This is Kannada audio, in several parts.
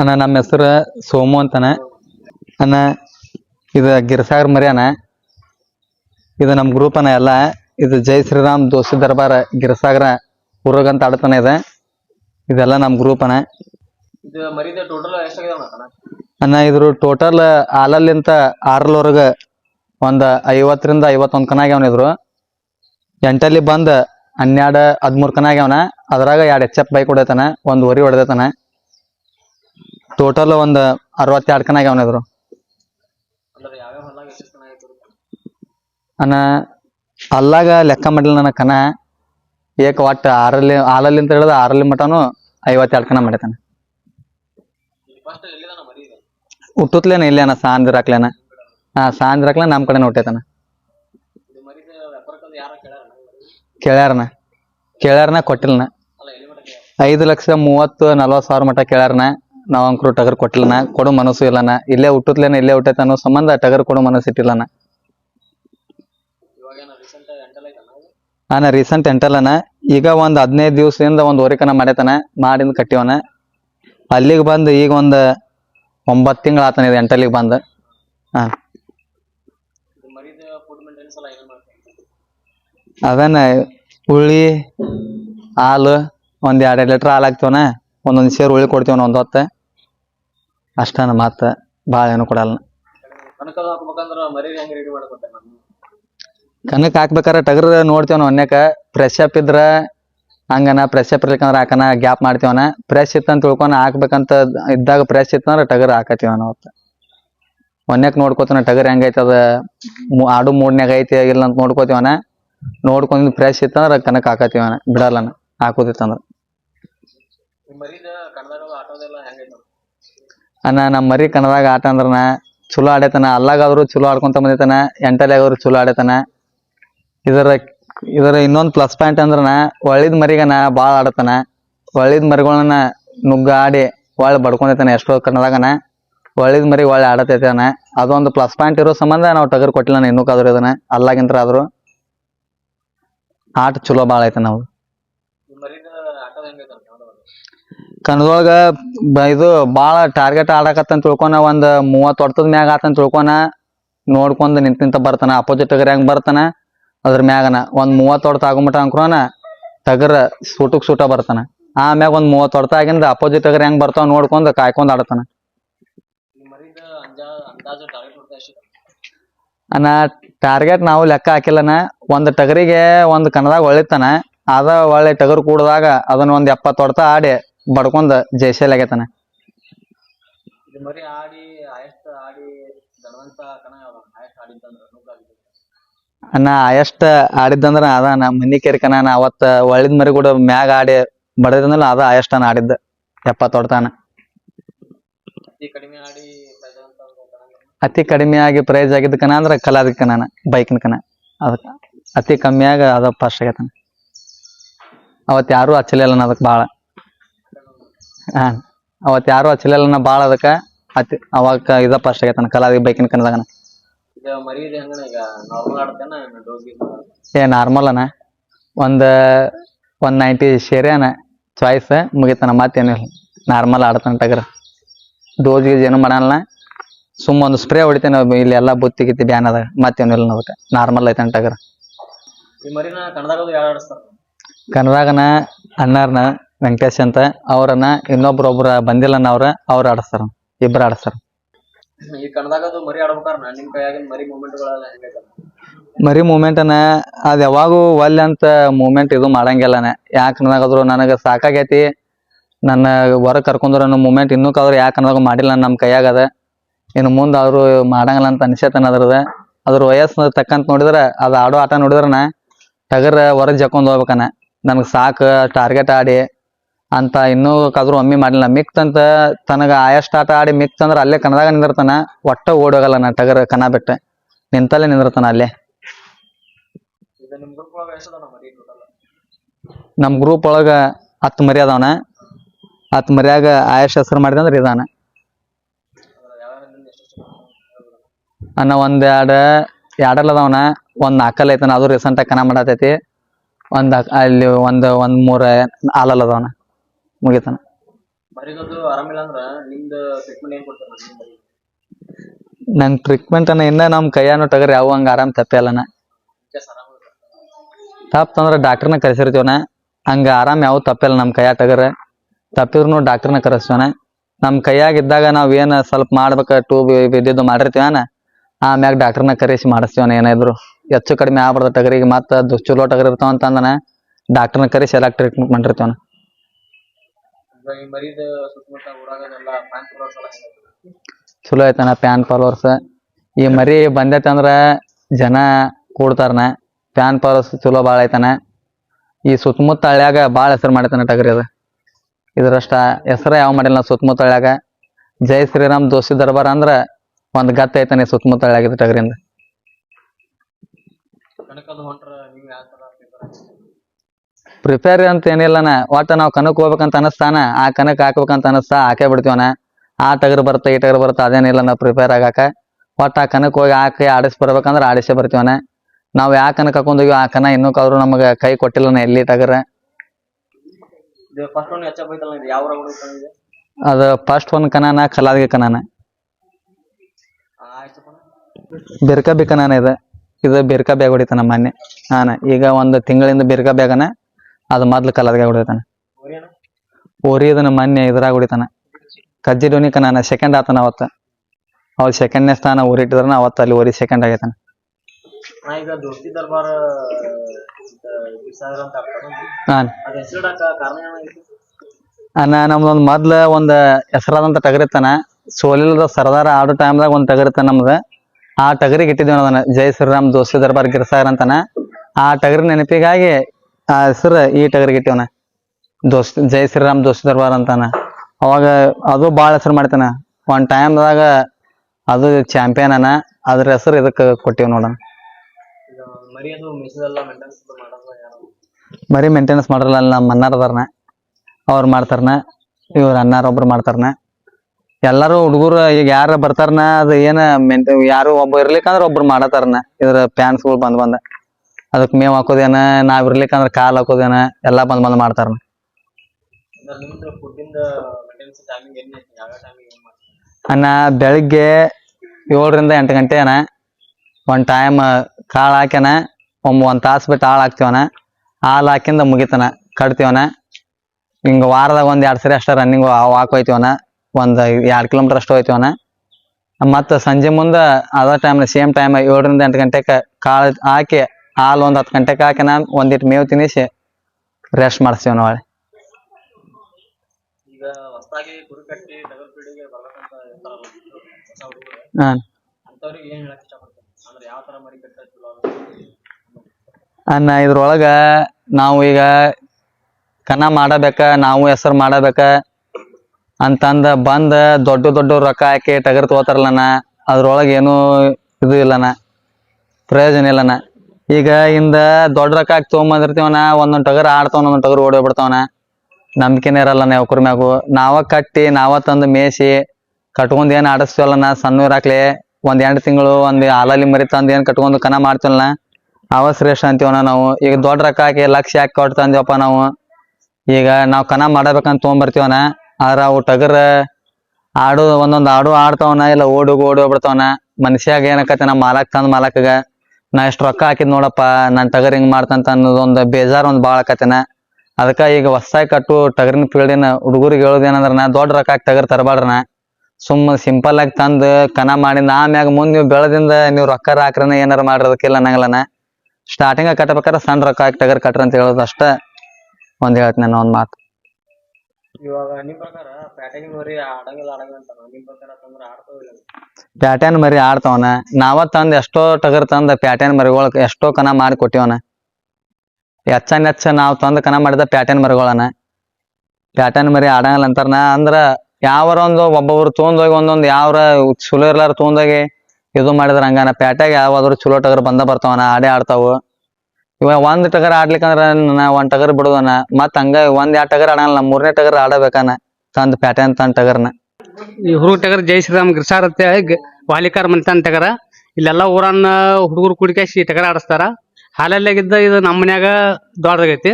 ಅಣ್ಣ. ನಮ್ಮ ಹೆಸರು ಸೋಮು ಅಂತಾನ. ಅಣ್ಣ ಇದು ಗಿರ್ಸಾಗರ್ ಮರಿ ಅಣ್ಣ ಇದು ನಮ್ಮ ಗ್ರೂಪ್ ಅಣ್ಣ ಎಲ್ಲ. ಇದು ಜೈ ಶ್ರೀರಾಮ್ ದೋಸ್ತಿ ದರ್ಬಾರ ಗಿರ್ಸಾಗರ ಊರಾಗ ಅಂತ ಆಡ್ತಾನೆ ಇದೆ. ಇದೆಲ್ಲ ನಮ್ಮ ಗ್ರೂಪ್ ಅಣ್ಣ. ಅಣ್ಣ ಇದ್ರ ಟೋಟಲ್ ಹಾಲಲ್ಲಿಂತ ಆರಲ್ವರೆಗೆ ಒಂದು ಐವತ್ತರಿಂದ ಐವತ್ತೊಂದು ಕನ ಆಗ್ಯಾವನ ಇದ್ರು. ಎಂಟಲ್ಲಿ ಬಂದು ಹನ್ನೆರಡು ಹದಿಮೂರು ಕನ ಆಗ್ಯಾವನ. ಅದ್ರಾಗ ಎರಡು ಎಚ್ ಎಫ್ ಬೈಕ್ ಹೊಡೆತಾನ ಒಂದು ವರಿ ಹೊಡೆದತಾನ. ಟೋಟಲ್ ಒಂದು ಅರವತ್ತೆರಡು ಕನ ಆಗ್ಯಾವನ ಇದ್ರು ಅಣ್ಣ ಅಲ್ಲಾಗ ಲೆಕ್ಕ ಮಾಡಿಲ್ಲ ನನ್ನ ಕನ. ಏಕ ಒಟ್ಟು ಆರಲ್ಲಿ ಆಲಲ್ಲಿ ಅಂತ ಹೇಳಿದ ಆರಲ್ಲಿ ಮಟನು ಐವತ್ತೆರಡು ಕನ ಮಾಡಿತಾನ ಹುಟ್ಟುತ್ತಲೇನ ಇಲ್ಲೇನ ಸಾಂದ್ರಾಕ್ಲೇನ? ಹಾ ಸಾಂದ್ರಾಕ್ಲ ನಮ್ಮ ಕಡೆ ಹುಟ್ಟೈತನ ಇದು ಮರಿದ ವ್ಯಾಪಾರಕ್ಕಂದು ಯಾರ ಕೇಳ್ಯಾರ ಕೇಳ್ಯಾರನ. ಕೇಳ್ಯಾರನ ಕೇಳ್ಯಾರ ಐದು ಲಕ್ಷ ಮೂವತ್ತು ನಲ್ವತ್ತು ಸಾವಿರ ಮಟ್ಟ ಕೇಳ್ಯಾರನ. ನಾವ್ ಅಂಕರು ಟಗರ್ ಕೊಟ್ಟಿಲ್ಲನ ಕೊಡು ಮನಸ್ಸು ಇಲ್ಲನ. ಇಲ್ಲೇ ಹುಟ್ಟುತ್ಲೇನ ಇಲ್ಲೇ ಹುಟ್ಟೈತೆ ಅನ್ನೋ ಸಂಬಂಧ ಟಗರ್ ಕೊಡು ಮನಸ್ಸು ಇಟ್ಟಿಲ್ಲನ. ಏನೋ ರೀಸೆಂಟ್ ಎಂಟಲ್ಲನ. ಈಗ ಒಂದ್ ಹದಿನೈದು ದಿವಸದಿಂದ ಒಂದ್ ವರಿಕನ ಮಾಡೈತನ ಮಾಡಿಂದ ಕಟ್ಟಿವನ ಅಲ್ಲಿಗೆ ಬಂದು ಈಗ ಒಂದ್ ಒಂಬತ್ತು ತಿಂಗಳು ಆತನ ಇದು ಎಂಟಲ್ಲಿಗೆ ಬಂದು. ಹಾ ಇದು ಮರಿದ ಫುಡ್ ಮೇಂಟೆನೆನ್ಸ್ ಎಲ್ಲ ಏನೇನು ಮಾಡ್ತಾರೆ ಅದನ್ನ ಉಳ್ಳಿ ಹಾಲು ಒಂದ್ ಎರಡ್ ಎರಡು ಲೀಟ್ರ್ ಹಾಲು ಹಾಕ್ತೇವನ, ಒಂದೊಂದ್ ಸೇರು ಹುಳಿ ಕೊಡ್ತೀವನ ಒಂದ್ ಹೊತ್ತ. ಅಷ್ಟನ ಮತ್ತ ಬಾಳ ಏನು ಕೊಡಲ್ಲ. ಕನಕ ಹಾಕ್ಬೇಕಾರ ಟಗರ್ ನೋಡ್ತೇವನ ಒನ್ಯಾಕ ಫ್ರೆಶ್ ಅಪ್ ಇದ್ರ ಹಂಗನ ಫ್ರೆಶ್ ಅಪ್ ಇರ್ಲಿಕ್ಕಂದ್ರ ಹಾಕನ, ಗ್ಯಾಪ್ ಮಾಡ್ತೇವನ. ಫ್ರೆಶ್ ಇತ್ತಂತ ತಿಳ್ಕೊಂಡ್ ಹಾಕ್ಬೇಕಂತ ಇದ್ದಾಗ ಪ್ರೆಶ್ ಇತ್ತಂದ್ರ ಟಗರ್ ಹಾಕತೀವನ ಅವತ್ತ. ಒನ್ಯಾಕ ನೋಡ್ಕೋತೀನ ಟಗರ್ ಹೆಂಗೈತೆ ಅದ ಆಡು ಮೂಡ್ನ್ಯಾಗ ಐತಿ ಇಲ್ಲ ಅಂತ ನೋಡ್ಕೋತೀವನ. ನೋಡ್ಕೊಂಡ್ ಫ್ರೆಶ್ ಇತ್ತಂದ್ರ ಕನಕ್ ಹಾಕೋದಿತ್ತಂದ್ರ ಈ ಮರಿದ ಕನ್ನಡದಾಗ ಆಟೋದೆಲ್ಲ ಹೆಂಗೈತೆ ಅಣ್ಣ ನಮ್ಮ ಮರಿ ಕನ್ನಡದಾಗ ಆಟ ಅಂದ್ರನ, ಚಲೋ ಆಡೇತನ ಅಲ್ಲಾಗಾದ್ರು ಚಲೋ ಆಡ್ಕೊಂತ ಬಂದಿತಾನ ಆಗೋರು ಚಲೋ ಆಡೇತನ ಇದರ ಇದರ ಇನ್ನೊಂದ್ ಪ್ಲಸ್ ಪಾಯಿಂಟ್ ಅಂದ್ರನ, ಒಳ್ಳಿದ ಮರಿಗನ ಬಾಳ ಆಡತಾನ. ಒಳ್ಳಿದ ಮರಿಗಳನ್ನ ನುಗ್ಗ ಆಡಿ ಒಳ್ಳೆ ಬಡ್ಕೊಂಡೈತಾನ ಎಷ್ಟೋ ಕನ್ನಡದಾಗನ ಒಳ್ಳಿದ ಮರಿ ಒಳ್ಳೆ ಆಡತೈತಾನ. ಅದೊಂದು ಪ್ಲಸ್ ಪಾಯಿಂಟ್ ಇರೋ ಸಂಬಂಧ ನಾವು ಟಗರ್ ಕೊಟ್ಟಿಲ್ಲ ಇನ್ನೂ ಕಾದ್ರು ಇದನ್ನ ಅಲ್ಲಾಗಿಂತ್ರ ಆದ್ರು ಆಟ ಚಲೋ ಬಾಳ ಐತೆ ನಾವು ಕನ್ನಡದೊಳಗ ಇದು ಬಾಳ ಟಾರ್ಗೆಟ್ ಆಡಕತ್ತಂತ ತಿಳ್ಕೊನ ಒಂದ್ ಮೂವತ್ತ್ ವರ್ಷದ ಮ್ಯಾಗ ಆತಂತ ತಿಳ್ಕೊನ ನೋಡ್ಕೊಂಡ್ ನಿಂತ ನಿಂತ ಬರ್ತಾನ ಅಪೋಸಿಟ್ ಟಗರ್ ಹೆಂಗ್ ಬರ್ತಾನ, ಅದ್ರ ಮ್ಯಾಗನ ಒಂದ್ ಮೂವತ್ತ್ ವರ್ಷ ಆಗುಮಟ ಅಂಕ್ರೋನ ತಗರ ಸೂಟಕ್ ಸೂಟ ಬರ್ತಾನ. ಆಮ್ಯಾಗ ಒಂದ್ ಮೂವತ್ತ್ ವರ್ಷ ಆಗಿಂದ ಅಪೋಸಿಟ್ ಟಗರ್ ಹೆಂಗ್ ಬರ್ತಾವ ನೋಡ್ಕೊಂಡ್ ಕಾಯ್ಕೊಂಡ್ ಆಡತಾನ. ಟಾರ್ಗೆಟ್ ಅನ್ನ ಟಾರ್ಗೆಟ್ ನಾವು ಲೆಕ್ಕ ಹಾಕಿಲ್ಲನ ಒಂದ್ ಟಗರಿಗೆ ಒಂದ್ ಕಣದಾಗ ಒಳಿತಾನ ಅದ ಒಳ್ಳೆ ಟಗರ್ ಕೂಡದಾಗ ಅದನ್ನ ಒಂದ್ ಎಪ್ಪತ್ತ್ ಹೊಡ್ತ ಆಡಿ ಬಡ್ಕೊಂಡ್ ಜೈಸೇಲ್ ಆಗೈತನ ಅಣ್ಣ ಎಷ್ಟ ಆಡಿದ್ದಂದ್ರ ಅದ ನಾ ಮನಿ ಕೇರ್ಕನ ನಾ ಅವತ್ತ ಒಳ್ಳಿದ್ ಮರಿ ಕೂಡ ಮ್ಯಾಗ ಆಡಿ ಬಡದಂದ್ರ ಅದ ಎಷ್ಟನ ಆಡಿದ್ದ. ಎಪ್ಪತ್ತ್ ಹೊಡ್ತಾನ. ಕಡಿಮೆ ಆಡಿ ಅತಿ ಕಡಿಮೆ ಆಗಿ ಪ್ರೈಸ್ ಆಗಿದ್ದ ಕನ ಅಂದ್ರ ಕಲಾದ ಕನ ಬೈಕಿನ ಕಣ. ಅದಕ್ಕೆ ಅತಿ ಕಮ್ಮಿಯಾಗ ಅದ ಫಸ್ಟ್ ಆಗೈತನ. ಅವತ್ತು ಯಾರು ಹಚ್ಚಲಿಲ್ಲ ಅದಕ್ಕೆ ಭಾಳ ಹಾ ಅವತ್ತು ಯಾರು ಹಚ್ಚಲಿಲ್ಲ ಭಾಳ ಅದಕ್ಕೆ ಅತಿ ಅವಾಗ ಇದ ಫಸ್ಟ್ ಆಗೈತನ ಕಲಾದಿ ಬೈಕಿನ ಡೋಸ್ ಏ ನಾರ್ಮಲ್ ಅನ. ಒಂದು ಒನ್ ನೈಂಟಿ ಶೇರೇನ ಚಾಯ್ಸ್ ಮುಗಿತಾನ ಮತ್ತೇನಿಲ್ಲ. ನಾರ್ಮಲ್ ಆಡ್ತಾನ ಟಗರ್ ಡೋಸ್ ಗೀಸ್ ಏನು ಮಾಡಲ್ಲ ಸುಮ್ಮ ಒಂದು ಸ್ಪ್ರೇ ಹೊಡಿತೇನೆ ಇಲ್ಲಿ ಎಲ್ಲಾ ಬುತ್ತಿ ಗಿತ್ತಿ ಬ್ಯಾನ್ ಅದ. ಮತ್ತೇನಿಲ್ಲ ಅದಕ್ಕೆ ನಾರ್ಮಲ್ ಐತೆ ಟಗರ್ ಈ ಮರಿನ ಕನ್ನಡದಾಗ ಯಾರು ಆಡಿಸ್ತಾರ? ಕನ್ನಡಾಗನ ಅಣ್ಣಾರ್ನ ವೆಂಕಟೇಶ್ ಅಂತ ಅವ್ರನ್ನ ಇನ್ನೊಬ್ರೊಬ್ರ ಬಂದಿಲ್ಲನ ಅವ್ರ ಅವ್ರ ಆಡಸ್ತಾರ. ಇಬ್ರು ಆಡಸ್ತಾರ. ಈ ಕನ್ನಡದಾಗ ಮರಿ ಆಡ್ಬೇಕಾರ ನಿಮ್ ಕೈಯಾಗಿನ ಮರಿ ಮೂಮೆಂಟ್ಗಳೆಲ್ಲ ಹೆಂಗೈತೆ ಮರಿ ಮೂಮೆಂಟ್ ಅನ್ನ ಅದ್ ಯಾವಾಗೂ ಒಲ್ಲೆ ಅಂತ ಮೂಮೆಂಟ್ ಇದು ಮಾಡಂಗಿಲ್ಲನ. ಯಾಕ ನನಗಾದ್ರು ನನಗೆ ಸಾಕಾಗೈತಿ. ನನ್ನ ಹೊರಗೆ ಕರ್ಕೊಂಡ್ರ ಮೂಮೆಂಟ್ ಇನ್ನೂ ಕಾದ್ರೆ ಯಾಕೆ ಅನ್ನೋದಾಗ ಮಾಡಿಲ್ಲ ನಮ್ಮ ಕೈಯಾಗದ ಅದ. ಇನ್ನು ಮುಂದೆ ಅವರು ಮಾಡಂಗಿಲ್ಲ ಅಂತ ಅನ್ಸೇತನ ಅದ್ರದ. ಅದ್ರ ವಯಸ್ಸು ತಕ್ಕಂತ ನೋಡಿದ್ರೆ ಅದು ಆಡೋ ಆಟ ನೋಡಿದ್ರನ ಟಗರ್ ಹೊರಗೆ ಜಕ್ಕೊಂಡ್ ಹೋಗ್ಬೇಕನ. ನನಗೆ ಸಾಕು ಟಾರ್ಗೆಟ್ ಆಡಿ ಅಂತ ಇನ್ನೂ ಕಾದ್ರು ಒಮ್ಮೆ ಮಾಡಿಲ್ಲ ಮಿಕ್ತಂತ ತನಗ ಆಯಷ್ಟ ಆಟ ಆಡಿ ಮಿಕ್ ಅಂದ್ರ ಅಲ್ಲೇ ಕನದಾಗ ನಿಂದಿರ್ತಾನ. ಒಟ್ಟ ಓಡೋಗಲ್ಲ ನಾ ಟಗರ್ ಕನ ಬಿಟ್ಟ. ನಿಂತಲ್ಲೇ ನಿಂದಿರ್ತಾನ ಅಲ್ಲೇ. ನಮ್ಮ ಗ್ರೂಪ್ ಒಳಗ ಹತ್ತು ಮರಿ ಅದಾವನ. ಹತ್ತು ಮರಿಯಾಗ ಆಯಶ್ ಹೆಸರು ಮಾಡಿದಂದ್ರೆ ಇದಾನ ಯಾವ ಎಷ್ಟು ಅನ್ನ ಒಂದ್ ಎರಡ್ ಎರಡಲ್ಲ ಅದಾವನ ಒಂದ್ ನಾಲ್ಕಲ್ಲ ಐತನ ಅದು ರೀಸೆಂಟ್ ಆಗಿ ಕನ ಮಾಡತೈತಿ. ಒಂದ್ ಅಲ್ಲಿ ಒಂದ್ ಒಂದ್ ಮೂರ ಆಲಲ್ಲ ಅದಾವನ ಮುಗಿತನ ಮರಿಗದು ಆರಾಮಿಲ್ಲ ಅಂದ್ರ ನಿಮ್ದು ಟ್ರೀಟ್ಮೆಂಟ್ ಏನ್ ಕೊಡ್ತಾರ ನಿಮ್ ನನ್ ಟ್ರೀಟ್ಮೆಂಟ್ ಅನ್ನ ಇನ್ನ ನಮ್ಮ ಕೈಯಾನು ಟಗರ್ ಯಾವ ಹಂಗ ಆರಾಮ್ ತಪ್ಪಿಲ್ಲನ ತಪ್ಪಂದ್ರ ಡಾಕ್ಟರ್ನ ಕರೆಸಿರ್ತೀವನ ಹಂಗ ಆರಾಮ್ ಯಾವ ತಪ್ಪಿಲ್ಲ ನಮ್ ಕೈಯ ಟಗರ್ ತಪ್ಪಿದ್ರು ಡಾಕ್ಟರ್ನ ಕರೆಸ್ತೀವನ ನಮ್ ಕೈಯಾಗ ಇದ್ದಾಗ ನಾವ್ ಏನ್ ಸ್ವಲ್ಪ ಮಾಡ್ಬೇಕ ಟೂಬ್ ಬಿದ್ದಿದ್ದು ಮಾಡಿರ್ತೀವನ ಆಮ್ಯಾಗ ಡಾಕ್ಟರ್ನ ಕರೆಸಿ ಮಾಡಿಸ್ತೀವನ ಏನಾದ್ರು? ಹೆಚ್ಚು ಕಡಿಮೆ ಆಗ್ಬಾರ್ದ ಟಗರಿಗೆ ಮತ್ತೆ ಅದು ಚಲೋ ಟಗರ್ ಇರ್ತಾವ ಅಂತಂದನ ಡಾಕ್ಟರ್ನ ಕರೆಸಿ ಎಲ್ಲ ಟ್ರೀಟ್ಮೆಂಟ್ ಮಾಡಿರ್ತೀವನ. ಚಲೋ ಐತನ ಪ್ಯಾನ್ ಫಾಲೋವರ್ಸ್ ಈ ಮರಿ ಬಂದೈತೆ ಅಂದ್ರ ಜನ ಕೂಡ್ತಾರನ. ಪ್ಯಾನ್ ಫಾಲೋವರ್ಸ್ ಚಲೋ ಭಾಳ ಐತನ. ಈ ಸುತ್ತಮುತ್ತ ಹಳ್ಯಾಗ ಭಾಳ ಹೆಸರು ಮಾಡೈತನ ಟಗರಿ ಅದು ಇದರಷ್ಟ ಹೆಸರ ಯಾವ ಮಾಡಿಲ್ಲ ಸುತ್ತಮುತ್ತ ಹಳ್ಯಾಗ. ಜೈ ಶ್ರೀರಾಮ್ ದೋಸಿ ದರ್ಬಾರ್ ಅಂದ್ರ ಒಂದ್ ಗತ್ತ ಐತಾನೆ ಸುತ್ತಮುತ್ತ ಹಳ್ಳ್ಯಾಗ ಟಗರಿಂದ ಪ್ರಿಪೇರ್ ಅಂತ ಏನಿಲ್ಲನ ಒಟ್ಟ ನಾವ್ ಕನಕ್ ಹೋಗ್ಬೇಕಂತ ಅನಸ್ತಾನ ಆ ಕನಕ್ ಹಾಕ್ಬೇಕಂತ ಅನಸ್ತಾ ಹಾಕೇ ಬಿಡ್ತೀವನ. ಆ ಟಗರ್ ಬರುತ್ತ ಈ ಟಗರ್ ಬರುತ್ತ ಅದೇನಿಲ್ಲ ನಾವ್ ಪ್ರಿಪೇರ್ ಆಗಾಕ. ಒಟ್ಟ ಆ ಕನಕ್ ಹೋಗಿ ಹಾಕಿ ಆಡಿಸ್ ಬರ್ಬೇಕಂದ್ರ ಆಡಿಸೇ ಬರ್ತೀವನ. ನಾವ್ ಯಾವ ಕನಕ್ ಹಾಕೊಂಡೋಗಿ ಆ ಕನ ಇನ್ನೂ ಕಾದ್ರು ನಮಗ ಕೈ ಕೊಟ್ಟಿಲ್ಲನ ಎಲ್ಲಿ ಟಗರ್ ಅದು ಫಸ್ಟ್ ಒಂದ್ ಕನಾನ ಕಲಾದ್ಗೆ ಕನಾನ ಬಿರ್ಕ ನಾನು ಇದು. ಇದು ಬಿರ್ಕ ಬ್ಯಾಗ್ ಹೊಡಿತಾನ ಮೊನ್ನೆ. ನಾನು ಈಗ ಒಂದ್ ತಿಂಗಳಿಂದ ಬಿರ್ಕ ಬ್ಯಾಗನ ಅದು ಮೊದ್ಲು ಕಲಾದ್ಗೆ ಹೊಡಿತಾನೆ. ಓರಿ ಅದನ್ನ ಮೊನ್ನೆ ಇದ್ರಾಗ ಹೊಡಿತಾನ. ಕಜ್ಜಿ ಡೋನಿಕ ನಾನು ಸೆಕೆಂಡ್ ಆತನ ಅವತ್ತ. ಅವ್ರು ಸೆಕೆಂಡ್ನೇ ಸ್ಥಾನ ಊರಿ ಇಟ್ಟಿದ್ರನ ಅವತ್ತ ಅಲ್ಲಿ ಓರಿ ಸೆಕೆಂಡ್ ಆಗೈತಾನ. ಅನ್ನ ನಮ್ದೊಂದ್ ಮೊದ್ಲ ಒಂದ್ ಹೆಸರಾದಂತ ಟಗರಿತ್ತಾನ. ಸೋಲಿಲ್ಲದ ಸರದಾರ ಆಡೋ ಟೈಮ್ದಾಗ ಒಂದ್ ಟಗರಿತ್ತ ನಮ್ದ. ಆ ಟಗರಿಗೆ ಇಟ್ಟಿದ್ವಿ ಅದನ್ನ ಜೈ ಶ್ರೀರಾಮ್ ದೋಸ್ತಿ ದರ್ಬಾರ್ ಗಿರ್ಸಾಗರ್ ಅಂತಾನ. ಆ ಟಗರಿ ನೆನಪಿಗಾಗಿ, ಆ ಹೆಸರು ಈ ಟಗರಿಗೆ ಇಟ್ಟಿವನ. ದೋಸ್ ಜೈ ಶ್ರೀರಾಮ್ ದೋಸ್ತಿ ದರ್ಬಾರ್ ಅಂತಾನ. ಅವಾಗ ಅದು ಭಾಳ ಹೆಸರು ಮಾಡ್ತಾನ. ಒಂದ್ ಟೈಮ್ದಾಗ ಅದು ಚಾಂಪಿಯನ್ ಅನ. ಅದ್ರ ಹೆಸರು ಇದಕ್ಕೆ ಕೊಟ್ಟಿವ್ ಈಗ ಮರಿ ಮೇಂಟೆನೆನ್ಸ್ ಮಾಡಲ್ಲ ನಮ್ಮ ಅನ್ನಾರದಾರನ ಅವ್ರು ಮಾಡ್ತಾರನ. ಇವ್ರ ಅನ್ನಾರ ಒಬ್ರು ಮಾಡ್ತಾರನ. ಎಲ್ಲಾರು ಹುಡುಗರು ಈಗ ಯಾರ ಬರ್ತಾರನ, ಅದು ಏನ ಯಾರು ಒಬ್ಬ ಇರ್ಲಿಕ್ಕಂದ್ರ ಒಬ್ರು ಮಾಡತಾರನ, ಇದ್ರ ಪ್ಯಾನ್ಸ್ಗಳು ಬಂದ್ ಬಂದ. ಅದಕ್ ಮೇವ್ ಹಾಕೋದೇನ, ನಾವ್ ಇರ್ಲಿಕ್ಕಂದ್ರ ಕಾಲ್ ಹಾಕೋದೇನ, ಎಲ್ಲಾ ಬಂದ್ ಬಂದ್ ಮಾಡ್ತಾರನ. ಅನ್ನ ಬೆಳಿಗ್ಗೆ ಏಳರಿಂದ ಎಂಟು ಗಂಟೆ ಅನ ಒಂದ್ ಟೈಮ್ ಕಾಳು ಹಾಕ್ಯಾನ, ಒಮ್ಮೆ ಒಂದ್ ತಾಸು ಬಿಟ್ಟು ಹಾಳು ಹಾಕ್ತಿವನ ಹಾಲು ಹಾಕಿಂದ ಮುಗಿತನ ಕಟ್ತೀವನ ಹಿಂಗ ವಾರದಾಗ ಒಂದ್ ಎರಡ್ ಸರಿ ಅಷ್ಟ ರನ್ನಿಂಗ್ ಹಾಕೋಯ್ತಿವನ ಒಂದ್ ಎರಡ್ ಕಿಲೋಮೀಟರ್ ಅಷ್ಟು ಹೋಯ್ತಿವನ ಮತ್ತ ಸಂಜೆ ಮುಂದೆ ಅದ ಟೈಮ್ ಸೇಮ್ ಟೈಮ್ ಏಳರಿಂದ ಎಂಟು ಗಂಟೆಗೆ ಕಾಳು ಹಾಕಿ ಹಾಲು ಒಂದ್ ಹತ್ತು ಗಂಟೆಗೆ ನಾ ಒಂದಿಟ್ಟು ಮೇವು ತಿನ್ನಿಸಿ ರೆಸ್ಟ್ ಮಾಡಿಸ್ತೀವಿ ನಾವು? ಅನ್ನ ಇದ್ರೊಳಗ ನಾವು ಈಗ ಕನ್ನ ಮಾಡಬೇಕ ನಾವು ಹೆಸರು ಮಾಡಬೇಕ ಅಂತಂದ ಬಂದ ದೊಡ್ಡ ದೊಡ್ಡ ರೊಕ್ಕ ಹಾಕಿ ಟಗರ್ ತಗೋತಾರಲ್ಲನ ಅದ್ರೊಳಗೆ ಏನು ಇದು ಇಲ್ಲನ ಪ್ರಯೋಜನ ಇಲ್ಲನ ಈಗ ಇಂದ ದೊಡ್ಡ ರೊಕ್ಕ ಹಾಕಿ ತೊಗೊಂಬಂದಿರ್ತೀವನ ಒಂದೊಂದು ಟಗರ್ ಆಡ್ತಾವ ಒಂದೊಂದು ಟಗರ್ ಓಡಿ ಬಿಡ್ತಾವನ ನಂಬಿಕೆನೇ ಇರಲ್ಲ ಕುರಿ ಮ್ಯಾಗು. ನಾವ ಕಟ್ಟಿ, ನಾವ ತಂದು ಮೇಸಿ ಕಟ್ಕೊಂಡ್ ಏನ್ ಆಡಿಸ್ತೀವಲ್ಲನ ಸಣ್ಣ ಹಾಕ್ಲಿ ಒಂದ್ ಎಂಟು ತಿಂಗಳು, ಒಂದ್ ಹಾಲಲ್ಲಿ ಮರಿ ತಂದು ಏನ್ ಕಟ್ಕೊಂಡು ಕನ ಮಾಡ್ತೀವಲ್ಲ ಅವ ಶ್ರೇಷ್ಠ ಅಂತೀವನ ನಾವು. ಈಗ ದೊಡ್ಡ ರೊಕ್ಕ ಹಾಕಿ ಲಕ್ಷ ಹಾಕಿ ಕೊಟ್ಟು ತಂದೇವಪ್ಪ ನಾವು. ಈಗ ನಾವು ಕನ ಮಾಡಬೇಕಂತ ತೊಗೊಂಬರ್ತೀವನ ಆದ್ರ ಅವು ಟಗರ ಆಡು, ಒಂದೊಂದ್ ಆಡು ಆಡ್ತಾವನ, ಇಲ್ಲ ಓಡು ಓಡಿ ಹೋಗ್ಬಿಡ್ತಾವನ. ಮನುಷ್ಯಾಗ ಏನಕತ್ತೆ ನಮ್ಮ ಮಾಲಕ್ ತಂದ್ ಮಾಲಕಗ, ನಾ ಎಷ್ಟ್ ರೊಕ್ಕ ಹಾಕಿದ್ ನೋಡಪ್ಪ, ನನ್ ಟಗರ್ ಹಿಂಗ್ ಮಾಡ್ತಂತ ಅನ್ನೋದೊಂದ್ ಬೇಜಾರ್ ಒಂದ್ ಬಾಳ ಆಕತೆನ. ಅದಕ್ಕ ಈಗ ಹೊಸ್ದಾಗಿ ಕಟ್ಟು ಟಗರಿನ ಫೀಲ್ಡಿನ ಹುಡುಗರಿಗೆ ಹೇಳುದ್ ಏನಂದ್ರ, ನಾ ದೊಡ್ಡ ರೊಕ್ಕ ಹಾಕಿ ಟಗರ್ ತರಬಾಡ್ರನ ಸುಮ್ಮ ಸಿಂಪಲ್ ಆಗಿ ತಂದ್ ಕನ ಮಾಡಿ ಆಮ್ಯಾಗ ಮುಂದ್ ನೀವು ಬೆಳದಿಂದ ನೀವು ರೊಕ್ಕ ಹಾಕ್ರನ ಏನಾರ ಮಾಡಿರೋದಕ್ಕಿಲ್ಲ ನಂಗಲನ ಸ್ಟಾರ್ಟಿಂಗ್ ಕಟ್ಟಬೇಕಾದ್ರೆ ಸಣ್ಣ ರೊಕ್ಕ ಹಾಕಿ ಟಗರ್ ಕಟ್ರ ಅಂತ ಹೇಳೋದು ಅಷ್ಟ. ಒಂದ್ ಹೇಳ್ತೀನಿ ನಾನು ಒಂದ್ ಮಾತು. ಇವಾಗ ನಿಮ್ ಪ್ರಕಾರ ಮರಿ ಆಡಂಗಿಲ್ಲ ಆಡಂಗಿಲ್ಲ ಅಂತಾರ ನಿಮ್ ಪ್ರಕಾರ ತಂದ್ರ ಆಡ್ತಾವ ಇಲ್ಲ? ಪ್ಯಾಟ್ಯಾನ್ ಮರಿ ಆಡ್ತಾವನ. ನಾವ ತಂದ್ ಎಷ್ಟೋ ಟಗರ್ ತಂದ ಪ್ಯಾಟ್ಯಾನ್ ಮರಿಗೊಳ ಎಷ್ಟೋ ಕನ ಮಾಡಿ ಕೊಟ್ಟಿವನ. ಹೆಚ್ಚನ್ ಹೆಚ್ಚ ನಾವ್ ತಂದ ಕನ ಮಾಡಿದ ಪ್ಯಾಟ್ಯಾನ್ ಮರಿಗಳನ. ಪ್ಯಾಟ್ಯಾನ್ ಮರಿ ಆಡಂಗಿಲ್ಲ ಅಂತಾರನ. ಅಂದ್ರ ಯಾವರ ಒಂದು ಒಬ್ಬೊಬ್ರು ತೊಗೊಂಡೋಗಿ ಒಂದೊಂದ್ ಯಾವ್ರ ಚಲೋ ಇರ್ಲಾರ ತೊಗೊಂಡೋಗಿ ಇದು ಮಾಡಿದ್ರ ಹಂಗನ. ಪ್ಯಾಟ್ಯಾಗ ಯಾವಾದ್ರು ಚಲೋ ಟಗರ್ ಬಂದ ಬರ್ತಾವನ, ಆಡೇ ಆಡ್ತಾವು. ಇವಾಗ ಒಂದ್ ಟಗರ್ ಆಡ್ಲಿಕ್ಕಂದ್ರ ನಾ ಒಂದ್ ಟಗರ್ ಬಿಡುದನ ಮತ್ ಹಂಗ ಒಂದ್ ಎರಡ್ ಟಗರ್ ಆಡಂಗಿಲ್ಲ ಮೂರನೇ ಟಗರ್ ಆಡಬೇಕನ, ತಂದ್ ಪ್ಯಾಟನ್ ತಂದ್ ಟಗರ್ನ. ಈ ಹುಡುಗ ಟಗರ್ ಜೈ ಶ್ರೀರಾಮ್ ಗಿರ್ಸಾರ್ ಅಂತ ವಾಲಿಕಾರ್ ಮಂತಾನ್ ಟಗರ. ಇಲ್ಲೆಲ್ಲ ಊರನ್ನ ಹುಡುಗರು ಕುಡಿಕಾಸಿ ಟಗರ್ ಆಡಿಸ್ತಾರ. ಹಾಲಲ್ಲಾಗಿದ್ದ ಇದು ನಮ್ಮ ಮನ್ಯಾಗ ದೊಡ್ಡದಾಗೈತಿ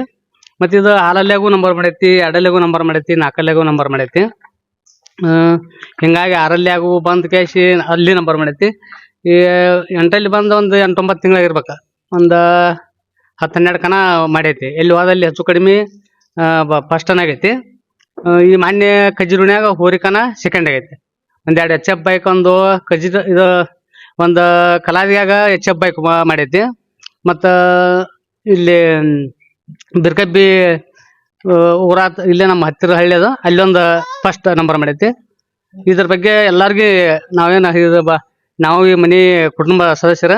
ಮತ್ ಇದು ಹಾಲಲ್ಯಾಗೂ ನಂಬರ್ ಮಾಡೈತಿ ಎರಡಲ್ಯಾಗೂ ನಂಬರ್ ಮಾಡೈತಿ ನಾಲ್ಕಲ್ಯಾಗೂ ನಂಬರ್ ಮಾಡೈತಿ. ಹಿಂಗಾಗಿ ಆರಲ್ಯಾಗೂ ಬಂದ್ ಕೇಸಿ ಅಲ್ಲಿ ನಂಬರ್ ಮಾಡೈತಿ. ಈ ಎಂಟಲ್ಲಿ ಬಂದ ಒಂದು ಎಂಟೊಂಬತ್ತು ತಿಂಗಳಾಗಿರ್ಬೇಕ. ಒಂದ ಹತ್ತು ಹನ್ನೆರಡು ಕನ ಮಾಡೈತಿ. ಎಲ್ಲಿ ಹೋದಲ್ಲಿ ಹೆಚ್ಚು ಕಡಿಮೆ ಫಸ್ಟ್ ಆಗೈತಿ. ಈ ಮಾನ್ಯ ಕಜಿರುಣ್ಯಾಗ ಹೋರಿಕನ ಸೆಕೆಂಡ್ ಆಗೈತಿ. ಒಂದೆರಡು ಎಚ್ ಎಫ್ ಬೈಕ್ ಒಂದು ಕಜಿದ ಇದು, ಒಂದು ಕಲಾದಿಯಾಗ ಎಚ್ ಎಫ್ ಬೈಕ್ ಮಾಡೈತಿ. ಮತ್ತ ಇಲ್ಲಿ, ಬಿರ್ಕಬ್ಬಿ ಊರಾತ್, ಇಲ್ಲೇ ನಮ್ಮ ಹತ್ತಿರ ಹಳ್ಳಿ ಅದ. ಅಲ್ಲೊಂದು ಫಸ್ಟ್ ನಂಬರ್ ಮಾಡೈತಿ. ಇದ್ರ ಬಗ್ಗೆ ಎಲ್ಲಾರ್ಗಿ ನಾವೇನು ಇದು ಬಾ, ನಾವು ಈ ಮನಿ ಕುಟುಂಬ ಸದಸ್ಯರ,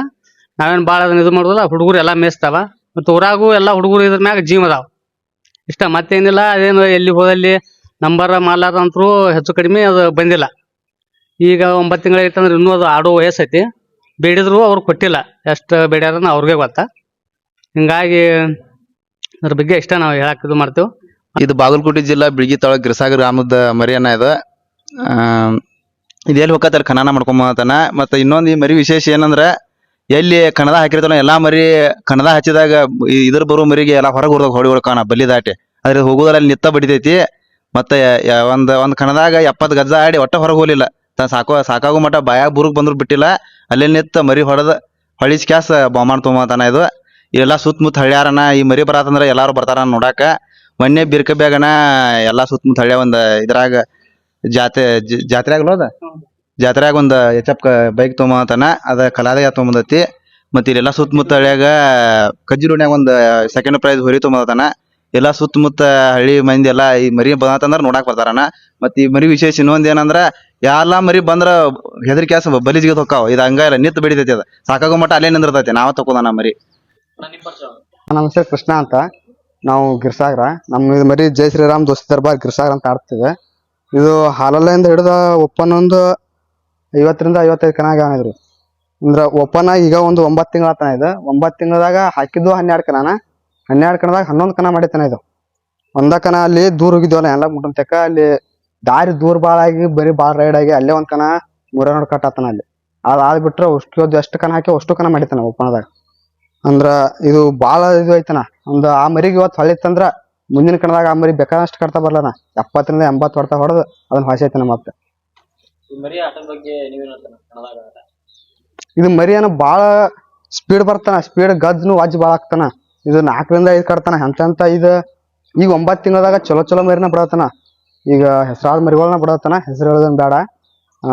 ನಾವೇನು ಭಾಳ ಇದು ಮಾಡೋದಿಲ್ಲ. ಹುಡುಗರು ಎಲ್ಲ ಮೇಯಿಸ್ತಾವ ಮತ್ತು ಊರಾಗು ಎಲ್ಲ ಹುಡುಗರು ಇದ್ರ ಮ್ಯಾಗ ಜೀವ ಅದಾವ. ಇಷ್ಟ ಮತ್ತೇನಿಲ್ಲ, ಅದೇನು ಎಲ್ಲಿ ಹೋದಲ್ಲಿ ನಂಬರ್ ಮಾಡ್ಲಾರ್ದಂತ್ರು ಹೆಚ್ಚು ಕಡಿಮೆ ಅದು ಬಂದಿಲ್ಲ. ಈಗ ಒಂಬತ್ತು ತಿಂಗಳಾಗಿತ್ತಂದ್ರೆ ಇನ್ನೂ ಅದು ಆಡೋ ವಯಸ್ಸೈತಿ. ಬೇಡಿದ್ರು ಅವ್ರು ಕೊಟ್ಟಿಲ್ಲ, ಎಷ್ಟು ಬೇಡ್ಯಾರ ಅವ್ರಿಗೆ ಗೊತ್ತಾ. ಹಿಂಗಾಗಿ ಅದ್ರ ಬಗ್ಗೆ ಇಷ್ಟ ನಾವು ಹೇಳಕ್ ಇದು ಮಾಡ್ತೇವೆ. ಇದು ಬಾಗಲಕೋಟೆ ಜಿಲ್ಲಾ ಬಿಳ್ಗಿ ತಳ ಗಿರಸಾಗರ ಗ್ರಾಮದ ಮರಿಯನ್ನ ಇದು. ಇದೆಲ್ಲಿ ಇದು ಎಲ್ಲಿ ಖನಾನ ಮಾಡ್ಕೊಂಬತಾನ. ಮತ್ತು ಇನ್ನೊಂದು ಈ ಮರಿ ವಿಶೇಷ ಏನಂದ್ರೆ ಎಲ್ಲಿ ಕಣದ ಹಾಕಿರ್ತಾನ ಎಲ್ಲಾ ಮರಿ ಕಣದ ಹಚ್ಚಿದಾಗ ಇದ್ರ ಬರೋ ಮರಿಗೆ ಎಲ್ಲ ಹೊರಗೆ ಹೊರದಾಗ ಹೊಡಿ ಹೊಡ್ಕಾನ ಬಲ್ಲಿ ದಾಟಿ. ಅದ್ರ ಹೋಗೋದ್ರಲ್ಲಿ ನಿತ್ತ ಬಡಿತೈತಿ. ಮತ್ತೆ ಒಂದು ಒಂದ್ ಕಣದಾಗ ಎಪ್ಪತ್ ಗದ್ದ ಆಡಿ ಒಟ್ಟ ಹೊರಗೆ ಹೋಗ್ಲಿಲ್ಲ. ತ ಸಾಕೋ ಸಾಕಾಗೋ ಮಟ್ಟ ಬಾಯಾಗ ಬುರುಗ್ ಬಂದ್ರು ಬಿಟ್ಟಿಲ್ಲ. ಅಲ್ಲೇ ನಿತ್ತ ಮರಿ ಹೊಡೆದ ಹೊಳಿಸ್ ಕ್ಯಾಸ್ ಬಹುಮಾನ ತೊಗೊಂಬತಾನ ಇದು. ಎಲ್ಲಾ ಸುತ್ತಮುತ್ತ ಹಳ್ಯಾರನ ಈ ಮರಿ ಬರತ್ತಂದ್ರ ಎಲ್ಲಾರು ಬರ್ತಾರ ನೋಡಾಕ. ಮೊನ್ನೆ ಬಿರ್ಕ ಬೇಗನಾ ಎಲ್ಲಾ ಸುತ್ತಮುತ್ತ ಹಳ್ಳ್ಯ ಒಂದ್ ಇದ್ರಾಗ ಜಾತ್ರೆ ಜಾತ್ರೆ ಅದ? ಜಾತ್ರೆಯಾಗ ಒಂದ್ ಎಫ್ ಬೈಕ್ ತೊಗೊಂಬತಾನ ಅದ ಕಲಾದಾಗ ತೊಗೊಂಬಂದತಿ. ಮತ್ತೆ ಇಲ್ಲೆಲ್ಲ ಸುತ್ತಮುತ್ತ ಹಳ್ಳಿಯಾಗ ಕಜ್ಜಿರೋಡ್ನ್ಯಾಗ ಒಂದ್ ಸೆಕೆಂಡ್ ಪ್ರೈಸ್ ಹೊರಿ ತೊಗೊಂಬತಾನ ಎಲ್ಲಾ ಸುತ್ತಮುತ್ತ ಹಳ್ಳಿ ಮಂದಿ ಎಲ್ಲಾ ಈ ಮರಿ ಬಂದ್ರ ನೋಡಾಕ್ ಬರ್ತಾರನ. ಮತ್ತೆ ಈ ಮರಿ ವಿಶೇಷ ಇನ್ನೊಂದ್ ಏನಂದ್ರ ಎಲ್ಲ ಮರಿ ಬಂದ್ರ ಹೆದರಿಕೆ ಬಲಿ ಜಿಗದ್ ಹೊಕ್ಕಾವ. ಇದು ಹಂಗ ಇಲ್ಲ, ನಿತ್ ಬೆಳಿತೈತಿ ಅದ. ಸಾಕಾಗೋ ಮಟ್ಟ ಅಲ್ಲೇ ನಿಂದಿರ್ತೈತಿ, ನಾವ ತಕೋದಾನ ಮರಿ. ನಿಮ್ಮ ಹೆಸರು ಕೃಷ್ಣ ಅಂತ. ನಾವು ಗಿರ್ಸಾಗ್ರ. ನಮ್ಮ ಇದು ಮರಿ ಜೈ ಶ್ರೀರಾಮ್ ದೋಸ್ತಿ ದರ್ಬಾರ್ ಗಿರ್ಸಾಗ್ರ ಅಂತ ಆಡ್ತಿದೆ ಇದು ಹಾಲಲ್ಲಿಂದ ಹಿಡಿದ ಒಪ್ಪನ್ ಒಂದು ಐವತ್ತರಿಂದ ಐವತ್ತೈದು ಕನ ಆಗಿದ್ರು ಅಂದ್ರ ಒಪ್ಪನ ಈಗ ಒಂದು ಒಂಬತ್ತು ತಿಂಗಳ ತನ ಇದು. ಒಂಬತ್ತು ತಿಂಗಳದಾಗ ಹಾಕಿದ್ದು ಹನ್ನೆರಡು ಕನಾನ. ಹನ್ನೆರಡು ಕಣದಾಗ ಹನ್ನೊಂದು ಕನ ಮಾಡಿತಾನ ಇದು. ಒಂದ ಕನ ಅಲ್ಲಿ ದೂರ ಹೋಗಿದ್ವಲ್ಲ, ಎಲ್ಲ ಮುಟ್ಟನ್ ಅಲ್ಲಿ ದಾರಿ ದೂರ ಭಾಳ ಆಗಿ, ಬರೀ ಭಾಳ ರೈಡ್ ಆಗಿ ಅಲ್ಲೇ ಒಂದ್ ಕನ ಮೂರ ನೋಡಿ ಕಟ್ಟಾತನ ಅಲ್ಲಿ. ಅದ್ ಬಿಟ್ರೆ ಅಷ್ಟು ಎಷ್ಟು ಕನ ಹಾಕಿ ಅಷ್ಟು ಕನ ಮಾಡಿತಾನ ಒಪ್ಪನದಾಗ ಅಂದ್ರ ಇದು ಬಾಳ ಇದು ಐತನ. ಒಂದು ಆ ಮರಿಗೆ ಇವತ್ತು ಹೊಳಿತಂದ್ರ ಮುಂದಿನ ಕಣದಾಗ ಆ ಮರಿ ಬೇಕಾದಷ್ಟು ಕಟ್ತಾ ಬರ್ಲನ. ಎಪ್ಪತ್ತರಿಂದ ಎಂಬತ್ತು ಹೊಡ್ತಾ ಹೊಡೆದು ಅದನ್ನ ಹೊಸೈತನ ಮತ್ತೆ. ಇದು ಮರಿಯಾನ ಬಾಳ ಸ್ಪೀಡ್ ಬರ್ತಾನ ಸ್ಪೀಡ್ ಗಜ್ನು ವಾಜ್ ಬಾಳ ಆಗ್ತಾನ ಇದು ನಾಲ್ಕರಿಂದ ಐದು ಕಟ್ತಾನ ಎಂತೆಂತ ಇದು. ಈಗ ಒಂಬತ್ತು ತಿಂಗಳದಾಗ ಚಲೋ ಚಲೋ ಮರಿನ ಬಿಡತಾನ. ಈಗ ಹೆಸರಾದ ಮರಿಗಳನ್ನ ಬಿಡತಾನ ಹೆಸರು ಹೇಳೋದನ್ ಬೇಡ. ಆ,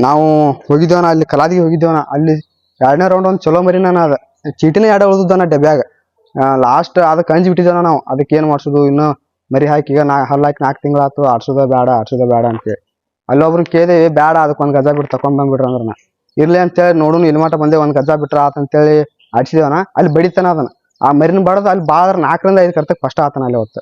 ನಾವು ಹೋಗಿದ್ದೇವನ ಅಲ್ಲಿ ಕಲಾದಿಗೆ ಹೋಗಿದ್ದೇವನ ಅಲ್ಲಿ ಎರಡನೇ ರೌಂಡ್ ಒಂದು ಚಲೋ ಮರಿನ ಅದ. ಚೀಟಿನೇ ಎರಡು ಉಳ್ದನ ಡಬ್ಯಾಗ. ಲಾಸ್ಟ್ ಅದಕ್ಕೆ ಅಂಜಿ ಬಿಟ್ಟಿದ್ದೇವ ನಾವು. ಅದಕ್ಕೆ ಏನು ಮಾಡ್ಸೋದು? ಇನ್ನು ಮರಿ ಹಾಕಿ ಈಗ ನಾ ಹಲ್ಲು ಹಾಕಿ ನಾಲ್ಕು ತಿಂಗಳಾತು ಆಡ್ಸೋದ ಬೇಡ ಆಡ್ಸೋದ ಬೇಡ ಅಂತೇಳಿ ಅಲ್ಲಿ ಕೇಳಿದೀವಿ ಬೇಡ ಅದಕ್ಕೆ ಒಂದು ಗಜ ಬಿಟ್ಟು ತಕೊಂಡ್ ಬಂದ್ಬಿಡ್ರಿ ಅಂದ್ರ ಇರ್ಲಿ ಅಂತೇಳಿ ನೋಡುನು, ಇಲ್ಲಿ ಮಟ ಬಂದೆ, ಒಂದ್ ಗಜ ಬಿಟ್ರ ಆತ ಅಂತೇಳಿ ಆಡ್ಸಿದೇವನ. ಅಲ್ಲಿ ಬಡಿತಾನ ಅದನ್ನ ಆ ಮರಿನ ಬಡದ ಅಲ್ಲಿ ಬಾಳ ನಾಲ್ಕರಿಂದ ಐದು ಕರ್ತಕ್ ಫಸ್ಟ್ ಆತನ ಅಲ್ಲಿ ಅವತ್ತು.